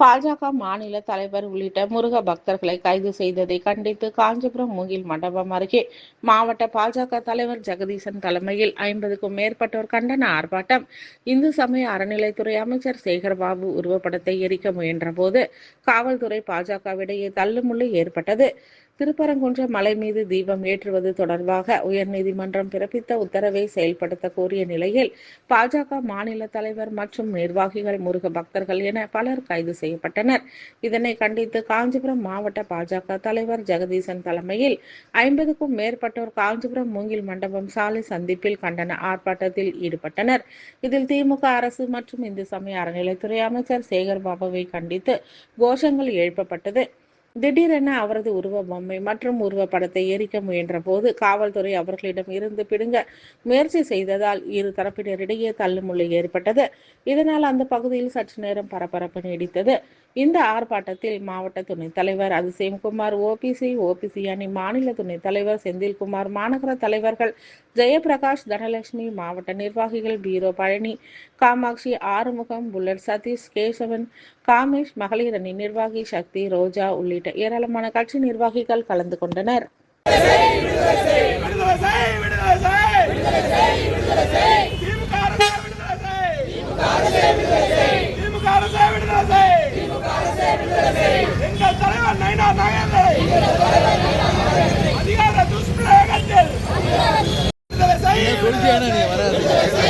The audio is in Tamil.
பாஜக மாநில தலைவர் உள்ளிட்ட முருக பக்தர்களை கைது செய்ததை கண்டித்து காஞ்சிபுரம் மூங்கில் மண்டபம் அருகே மாவட்ட பாஜக தலைவர் ஜெகதீசன் தலைமையில் ஐம்பதுக்கும் மேற்பட்டோர் கண்டன ஆர்ப்பாட்டம். இந்து சமய அறநிலைத்துறை அமைச்சர் சேகர்பாபு உருவப்படத்தை எரிக்க முயன்றபோது காவல்துறை பாஜகவிடையே தள்ளுமுள்ளு ஏற்பட்டது. திருப்பரங்குன்றம் மலை மீது தீபம் ஏற்றுவது தொடர்பாக உயர்நீதிமன்றம் பிறப்பித்த உத்தரவை செயல்படுத்த கோரிய நிலையில் பாஜக மாநில தலைவர் மற்றும் நிர்வாகிகள் முருக பக்தர்கள் என பலர் கைது செய்யப்பட்டனர். இதனை கண்டித்து காஞ்சிபுரம் மாவட்ட பாஜக தலைவர் ஜெகதீசன் தலைமையில் ஐம்பதுக்கும் மேற்பட்டோர் காஞ்சிபுரம் மூங்கில் மண்டபம் சாலை சந்திப்பில் கண்டன ஆர்ப்பாட்டத்தில் ஈடுபட்டனர். இதில் திமுக அரசு மற்றும் இந்து சமய அறநிலைத்துறை அமைச்சர் சேகர் பாபுவை கண்டித்து கோஷங்கள் எழுப்பப்பட்டது. திடீரென அவரது உருவ பொம்மை மற்றும் உருவப்படத்தை எரிக்க முயன்ற போது காவல்துறை அவர்களிடம் இருந்து பிடுங்க முயற்சி செய்ததால் இரு தரப்பினரிடையே தள்ளுமுள்ளு ஏற்பட்டது. இதனால் அந்த பகுதியில் சற்று நேரம் பரபரப்பு நீடித்தது. இந்த ஆர்ப்பாட்டத்தில் மாவட்ட துணைத் தலைவர் அதிசயம்குமார் ஓபிசி ஓபிசி அணி மாநில துணைத் தலைவர் செந்தில்குமார் மாநகர தலைவர்கள் ஜெயபிரகாஷ் தனலட்சுமி மாவட்ட நிர்வாகிகள் பீரோ பழனி காமாட்சி ஆறுமுகம் புல்லட் சதீஷ் கேசவன் காமேஷ் மகளிர் அணி நிர்வாகி சக்தி ரோஜா உள்ளிட்ட ஏராளமான கட்சி நிர்வாகிகள் கலந்து கொண்டனர். விடுதலை செய்